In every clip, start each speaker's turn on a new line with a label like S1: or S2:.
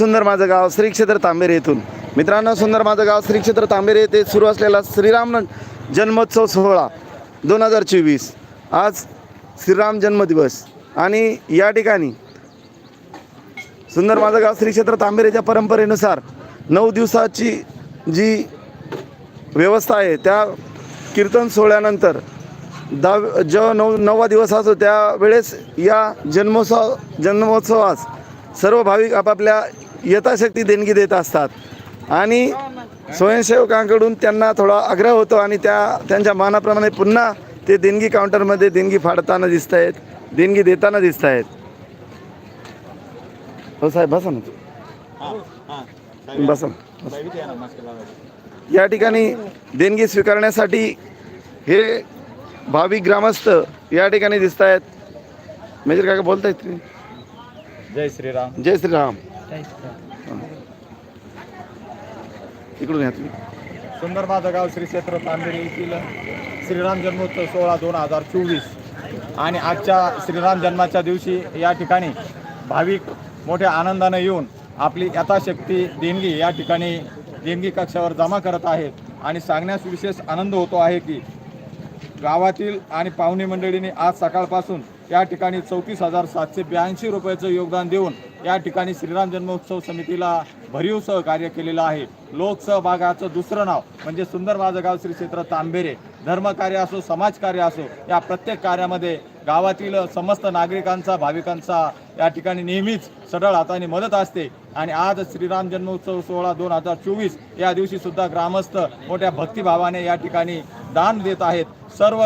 S1: सुंदर माझं गाव श्री क्षेत्र तांबेरे येथून. मित्रांनो सुंदर माझं गाव श्री क्षेत्र तांबेरे येथे सुरू असलेला श्रीराम जन्मोत्सव सोहळा दोन हजार चोवीस. आज श्रीराम जन्मदिवस आणि या ठिकाणी सुंदर माझं गाव श्री क्षेत्र तांबेरेच्या परंपरेनुसार नऊ दिवसाची जी व्यवस्था आहे त्या कीर्तन सोहळ्यानंतर दहा जो नऊ नववा दिवस असतो त्यावेळेस या जन्मोत्सव जन्मोत्सवास सर्व भाविक आपापल्या यथाशक्ती देणगी देत असतात. आणि स्वयंसेवकांकडून त्यांना थोडा आग्रह होतो आणि त्या त्यांच्या मानाप्रमाणे पुन्हा ते देणगी काउंटरमध्ये देणगी फाडताना दिसत आहेत देणगी देताना दिसत आहेत हो साहेब बसा ना बसा. या ठिकाणी देणगी स्वीकारण्यासाठी हे भाविक ग्रामस्थ या ठिकाणी दिसत आहेत मेजर काका बोलतायत तुम्ही.
S2: जय श्रीराम.
S1: जय श्रीराम. इकडून या तुम्ही.
S2: सुंदर माझं गाव श्री क्षेत्र तांबेरे येथील श्रीराम जन्मोत्सव सोहळा दोन हजार चोवीस आणि आजच्या श्रीराम जन्माच्या दिवशी या ठिकाणी भाविक मोठ्या आनंदानं येऊन आपली यथाशक्ती देणगी या ठिकाणी देणगी कक्षावर जमा करत आहेत आणि सांगण्यास विशेष आनंद होतो आहे की गावातील आणि पाहुणे मंडळींनी आज सकाळपासून या ठिकाणी चौतीस हजार सातशे ब्याऐंशी रुपयाचं योगदान देऊन या ठिकाणी श्रीराम जन्मोत्सव समितीला भरीव सहकार्य केलेलं आहे. लोकसहभागाचं दुसरं नाव म्हणजे सुंदर माझं गाव श्री क्षेत्र तांबेरे. धर्मकार्य असो समाजकार्य असो या प्रत्येक कार्यामध्ये गावातील समस्त नागरिकांचा भाविकांचा या ठिकाणी नेहमीच सढळ हाताने मदत असते. आणि आज श्रीराम जन्मोत्सव सोहळा दोन हजार चोवीस या दिवशी सुद्धा ग्रामस्थ मोठ्या भक्तिभावाने या ठिकाणी दान देत आहेत. सर्व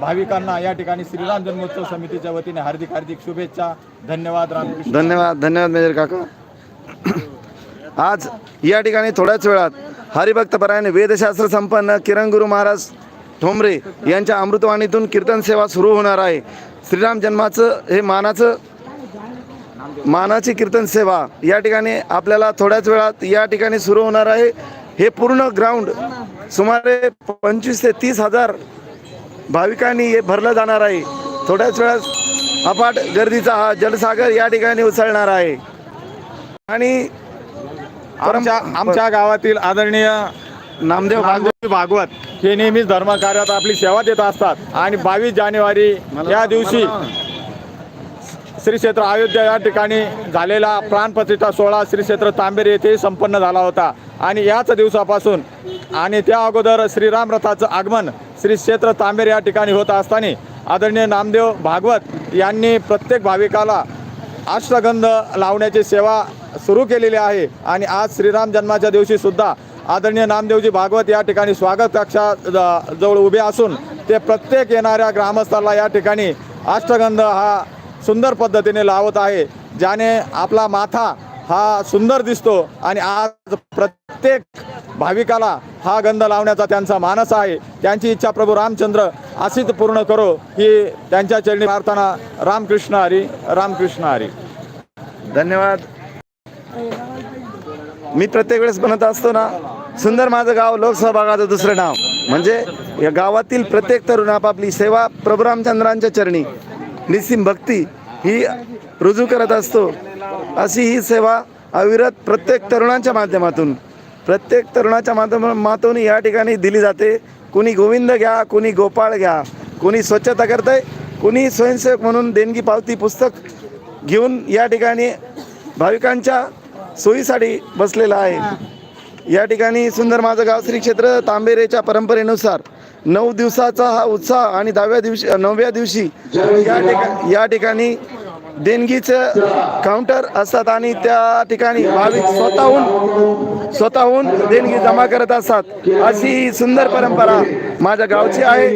S2: भाविकांना या ठिकाणी श्रीराम जन्मोत्सव समितीच्या वतीने हार्दिक हार्दिक शुभेच्छा. धन्यवाद रामकृष्ण.
S1: धन्यवाद धन्यवाद मेजर काका. आज या ठिकाणी थोड्याच वेळात हरिभक्तपरायण वेदशास्त्र संपन्न किरण गुरु महाराज ठोंबरे यांच्या अमृतवाणीतून कीर्तन सेवा सुरू होणार आहे. श्रीराम जन्माचं हे मानाचं मानाची कीर्तन सेवा या ठिकाणी आपल्याला थोड्याच वेळात या ठिकाणी सुरू होणार आहे. हे पूर्ण ग्राउंड सुमारे पंचवीस ते तीस हजार भाविकांनी हे भरलं जाणार आहे. थोड्याच वेळात अफाट गर्दीचा हा जलसागर या ठिकाणी उसळणार आहे. आणि
S2: आमच्या आमच्या गावातील आदरणीय
S1: नामदेव भागवत
S2: भागवत भागवत हे नेहमीच धर्मकार्यात आपली सेवा देत असतात. आणि बावीस जानेवारी या दिवशी श्री क्षेत्र अयोध्या या ठिकाणी झालेला प्राणप्रतिष्ठा सोहळा श्री क्षेत्र तांबेरी येथे संपन्न झाला होता. आणि याच दिवसापासून आणि त्या अगोदर श्रीराम रथाचं आगमन श्री क्षेत्र तांबेरी या ठिकाणी होत असताना आदरणीय नामदेव भागवत यांनी प्रत्येक भाविकाला अष्टगंध लावण्याची सेवा सुरू केलेली आहे. आणि आज श्रीराम जन्माच्या दिवशी सुद्धा आदरणीय नामदेवजी भागवत या ठिकाणी स्वागत कक्षा ज- जवळ उभे असून ते प्रत्येक येणाऱ्या ग्रामस्थाला या ठिकाणी अष्टगंध हा सुंदर पद्धतीने लावत आहे ज्याने आपला माथा हा सुंदर दिसतो आणि आज प्रत्येक भाविकाला हा गंध लावण्याचा त्यांचा मानस आहे. त्यांची इच्छा प्रभू रामचंद्र अशीच पूर्ण करो ही त्यांच्या चरणी प्रार्थना रामकृष्ण हरी रामकृष्ण हरी.
S1: धन्यवाद. मी प्रत्येक वेळेस म्हणत असतो ना सुंदर माझं गाव लोकसहभागाचं दुसरं नाव. म्हणजे या गावातील प्रत्येक तरुण आपापली सेवा प्रभू रामचंद्रांच्या चरणी निस्सिम भक्ती ही रुजू करत असतो. अशी ही सेवा अविरत प्रत्येक तरुणांच्या माध्यमातून प्रत्येक तरुणाच्या माध्यमातून या ठिकाणी दिली जाते. कुणी गोविंद घ्या कुणी गोपाळ घ्या कुणी स्वच्छता करतंय कुणी स्वयंसेवक म्हणून देणगी पावती पुस्तक घेऊन या ठिकाणी भाविकांच्या सोयीसाठी बसलेला आहे. या ठिकाणी सुंदर माझं गाव श्री क्षेत्र तांबेरेच्या परंपरेनुसार नऊ दिवसाचा हा उत्साह आणि दहाव्या दिवशी नवव्या दिवशी या ठिकाणी या ठिकाणी देणगीचं काउंटर असतात आणि त्या ठिकाणी भाविक स्वतःहून स्वतःहून देणगी जमा करत असतात. अशी ही सुंदर परंपरा माझ्या गावची आहे.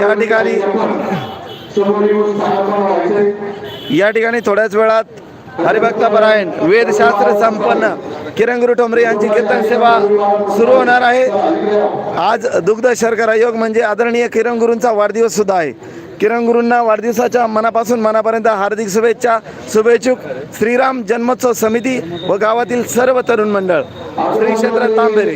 S1: या ठिकाणी या ठिकाणी थोड्याच वेळात हरिभक्त परायण वेदशास्त्र संपन्न किरण गुरु ठोंबरे यांची कीर्तन सेवा सुरू होणार आहे. आज दुग्ध शर्करा योग म्हणजे आदरणीय किरण गुरूंचा वाढदिवस सुद्धा आहे. किरण गुरूंना वाढदिवसाच्या मनापासून मनापर्यंत हार्दिक शुभेच्छा. शुभेच्छुक श्रीराम जन्मोत्सव समिती व गावातील सर्व तरुण मंडळ. श्री क्षेत्र तांबेरे.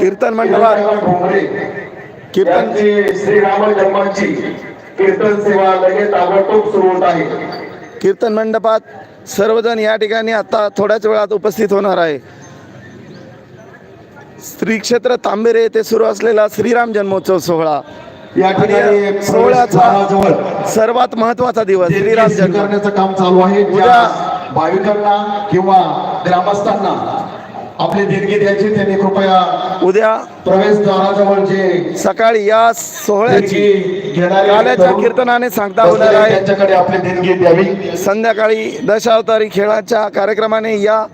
S1: कीर्तन मंडपात
S3: ठोंबरे
S1: कीर्तन
S3: श्रीराम जन्माची कीर्तन सेवा लगेच ताबडतोब सुरू होत आहे.
S1: कीर्तन मंडपात सर्वजण या ठिकाणी आता थोड्याच वेळात उपस्थित होणार आहे. श्री क्षेत्र तांबेरे येथे सुरू असलेला श्रीराम जन्मोत्सव सोहळा.
S3: या ठिकाणी
S1: सोहळ्याचा सर्वात महत्त्वाचा दिवस श्रीराम जन्म
S3: स्वीकारण्याचं काम चालू आहे ज्या भाविकांना किंवा ग्रामस्थांना आपली देणगी द्यायची त्यांनी कृपया
S1: उद्या सकाळी या सोहळ्याची काल्याच्या कीर्तनाने सांगता होणार आहे.
S3: त्यांच्याकडे आपली देणगी द्यावी.
S1: संध्याकाळी दशावतारी खेळाच्या कार्यक्रमाने या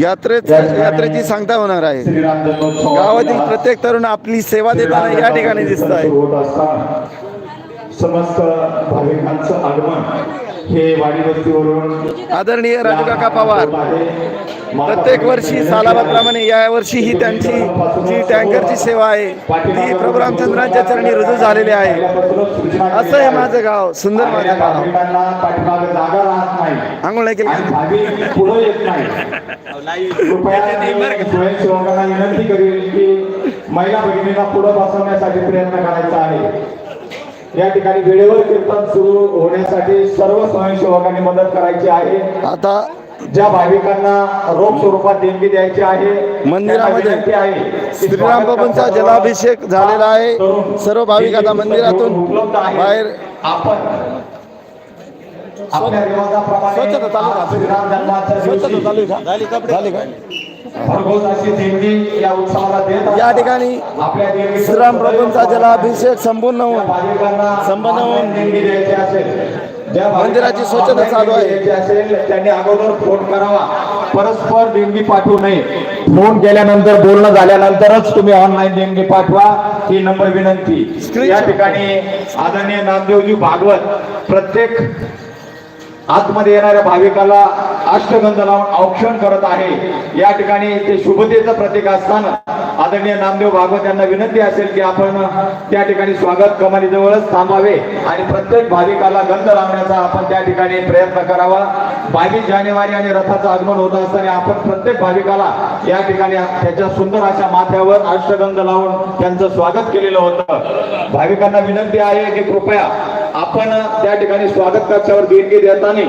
S1: यात्रेत यात्रेची सांगता होणार आहे. गावातील प्रत्येक तरुण आपली सेवा देताना या ठिकाणी दिसत आहे.
S2: समस्त भाविकांचं आगमन हे वाडी वस्तीवरून
S1: आदरणीय राजूकाका पवार प्रत्येक वर्षी सालाबादप्रमाणे या वर्षीही त्यांची जी टँकरची सेवा आहे ती प्रभू रामचंद्रांच्या चरणी रुजू झालेली आहे. असं आहे माझं गाव सुंदर माझं गाव. आंघोळ नाही केली.
S2: महिला भगिनींना पुढे बसवण्यासाठी प्रयत्न करायचा आहे. या ठिकाणी वेळेवर कीर्तन सुरू होण्यासाठी सर्व स्वयंसेवकांनी मदत करायची आहे.
S1: आता
S2: ज्या भाविकांना रोख स्वरूपात देणगी द्यायची आहे
S1: मंदिरामध्ये श्रीराम बाबूंचा जलाभिषेक झालेला आहे. सर्व भाविक आता मंदिरातून
S2: उपलब्ध आहे.
S1: बाहेर
S2: आपण आपल्या रिवाजाप्रमाणे
S1: स्वच्छता चालू? झाली का
S2: भरघोस अशी देणगी या.
S1: ठिकाणी श्रीराम प्रभूंचा जलाभिषेक संपूर्ण होऊन संपन्न होऊन मंदिराची स्वच्छता चालू आहे.
S2: त्यांनी अगोदर फोन करावा परस्पर देणगी पाठवू नये फोन केल्यानंतर बोलणं झाल्यानंतरच तुम्ही ऑनलाईन देणगी पाठवा ही नंबर विनंती. या ठिकाणी आदरणीय नामदेवजी भागवत प्रत्येक आतमध्ये येणाऱ्या भाविकाला अष्टगंध लावून औक्षण करत आहे. या ठिकाणी ते शुभतेचं प्रतीक असताना आदरणीय नामदेव भागवत यांना विनंती असेल की आपण त्या ठिकाणी स्वागत कमालीजवळच थांबावे आणि प्रत्येक भाविकाला गंध लावण्याचा आपण त्या ठिकाणी प्रयत्न करावा. बावीस जानेवारी आणि रथाचं आगमन होत असताना आपण प्रत्येक भाविकाला या ठिकाणी त्याच्या सुंदर अशा माथ्यावर अष्टगंध लावून त्यांचं स्वागत केलेलं होतं. भाविकांना विनंती आहे की कृपया आपण त्या ठिकाणी स्वागत कक्षावर देणगी देताना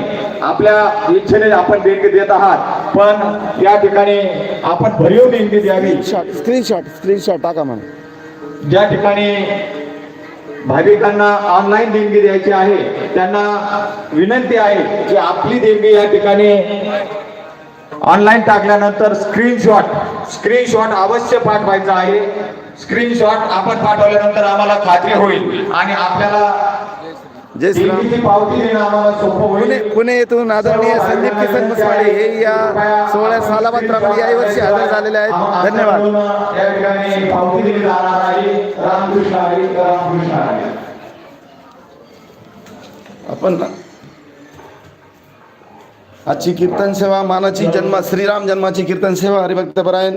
S2: आपल्या इच्छेने आपण देणगी देत आहात. पण त्या ठिकाणी आपण भरीव देणगी द्यावी.
S1: शॉट स्क्रीनशॉट स्क्रीनशॉट टाका मला.
S2: ज्या ठिकाणी भाविकांना ऑनलाईन देणगी द्यायची आहे त्यांना विनंती आहे की आपली देणगी या ठिकाणी ऑनलाईन टाकल्यानंतर स्क्रीनशॉट स्क्रीनशॉट अवश्य पाठवायचा आहे. स्क्रीनशॉट आपण पाठवल्यानंतर आम्हाला खात्री होईल आणि आपल्याला
S1: जय श्रीराम. पुणे येथून आदरणीय संदीप किसन मसवाडे हे या सोहळ्यात सालाबाद प्रमाणे याही वर्षी हजर झालेले आहेत. धन्यवाद.
S2: या
S1: आपण आजची कीर्तन सेवा मानाची जन्म श्रीराम जन्माची कीर्तन सेवा हरिभक्तपरायण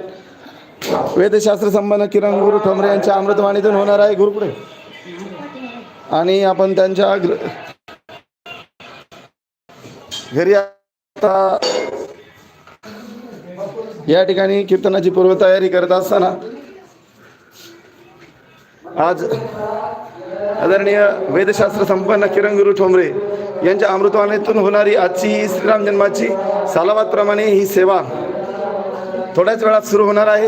S1: वेदशास्त्र संबंध किरण गुरु ठोंबरे यांच्या अमृतवाणीतून होणार आहे. गुरुपुढे आणि आपण त्यांच्या घरी आता या ठिकाणी कीर्तनाची पूर्वतयारी करत असताना आज आदरणीय वेदशास्त्र संपन्न किरण गुरु ठोंबरे यांच्या अमृतवाणीतून होणारी आजची ही श्रीराम जन्माची सालाबादप्रमाणे ही सेवा थोड्याच वेळात सुरू होणार आहे.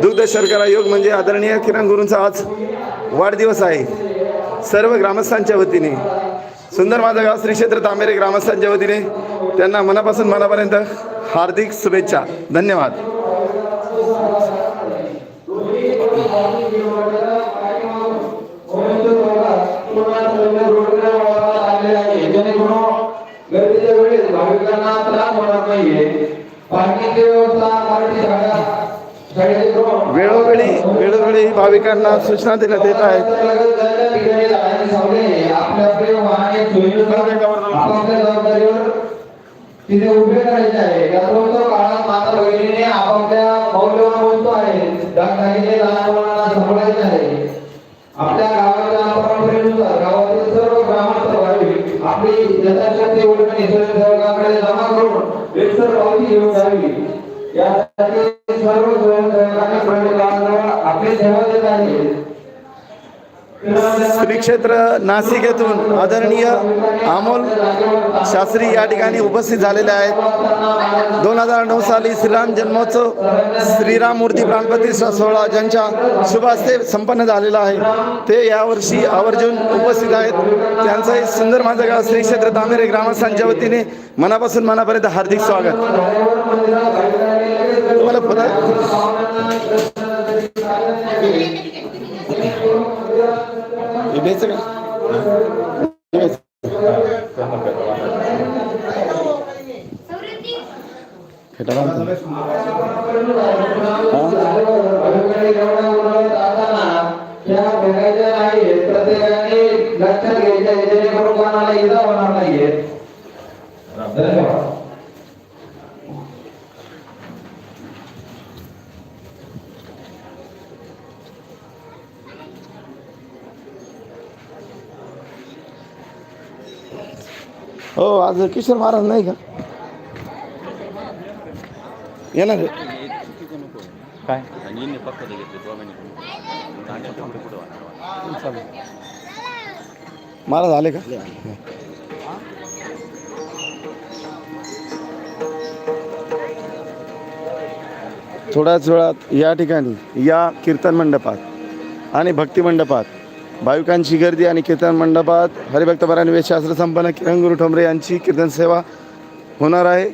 S1: दुग्ध शर्करा योग म्हणजे आदरणीय किरण गुरूंचा आज वाढदिवस आहे. सर्व ग्रामस्थांच्या वतीने सुंदर माझं गाव श्री क्षेत्र तांबेरे ग्रामस्थांच्या वतीने त्यांना मनापासून मनापर्यंत हार्दिक शुभेच्छा. धन्यवाद.
S4: वेळोवेळी वेळोवेळी भाविकांना सूचना देण्यात येत आहेत.
S1: वेळोवेळी भाविकांना सूचना देण्यात येत आहेत
S5: तिथे उभे करायचे आहे. या सर्व काळात माता भगिनीने आपापल्या मौल्यवान वस्तू आहेत. दागदागिने लहान मुलांना सांभाळायचे आहे. आपल्या गावाच्या परंपरेनुसार गावातील सर्व ग्रामस्थ भाविक आपली यथाशक्ती ओळखणी स्वयंसेवकाकडे जमा करून एकसर पावती घेऊन जावी. यासाठी सर्व स्वयंसेवकांनी आपली सेवा देत आहेत
S1: श्री क्षेत्र नाशिक येथून आदरणीय अमोल शास्त्री या ठिकाणी उपस्थित झालेले आहेत. दोन हजार नऊ साली श्रीराम जन्मोत्सव श्रीराम मूर्ती प्राणप्रतिष्ठा सोहळा ज्यांच्या शुभ हस्ते संपन्न झालेला आहे ते यावर्षी आवर्जून उपस्थित आहेत. त्यांचं एक सुंदर माझं गाव श्री क्षेत्र तामेरे ग्रामस्थांच्या वतीने मनापासून मनापर्यंत हार्दिक स्वागत. तुम्हाला हे द्यायचं का?
S5: प्रत्येकाने लक्षात घ्यायच्या जेणेकरून कोणाला इजा होणार नाहीये
S1: हो आज किशोर महाराज नाही का? येणार.
S2: काय?
S1: महाराज आले का? थोड्याच वेळात या ठिकाणी या कीर्तन मंडपात आणि भक्ती मंडपात भाविकांची गर्दी आणि कीर्तन मंडपात हरिभक्त परायण वेदशास्त्र संपन्न किरण गुरु ठोंबरे यांची कीर्तन सेवा होणार आहे.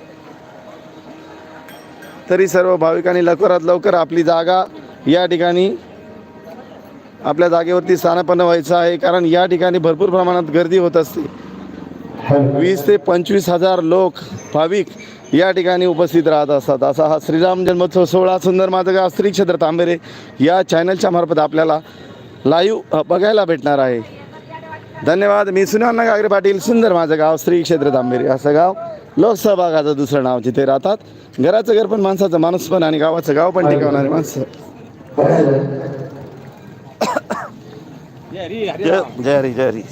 S1: तरी सर्व भाविकांनी लवकरात लवकर आपली जागा या ठिकाणी आपल्या जागेवरती स्थानापन्न व्हायचं आहे. कारण या ठिकाणी भरपूर प्रमाणात गर्दी होत असते. वीस ते पंचवीस हजार लोक भाविक या ठिकाणी उपस्थित राहत असतात. असा हा श्रीराम जन्मोत्सव सोहळा सुंदर माझं गाव श्री क्षेत्र तांबेरे या चॅनलच्या मार्फत आपल्याला लाईव्ह बघायला भेटणार आहे. धन्यवाद. मी सुनाना गागरे पाटील सुंदर माझं गाव श्री क्षेत्र तांबेरे असं गाव. लोकसहभागाचं दुसरं नाव जिथे राहतात. घराचं घर पण माणसाचं माणूस पण आणि गावाचं गाव पण टिकवणारे माणसं. जय जय हरी जय हरी.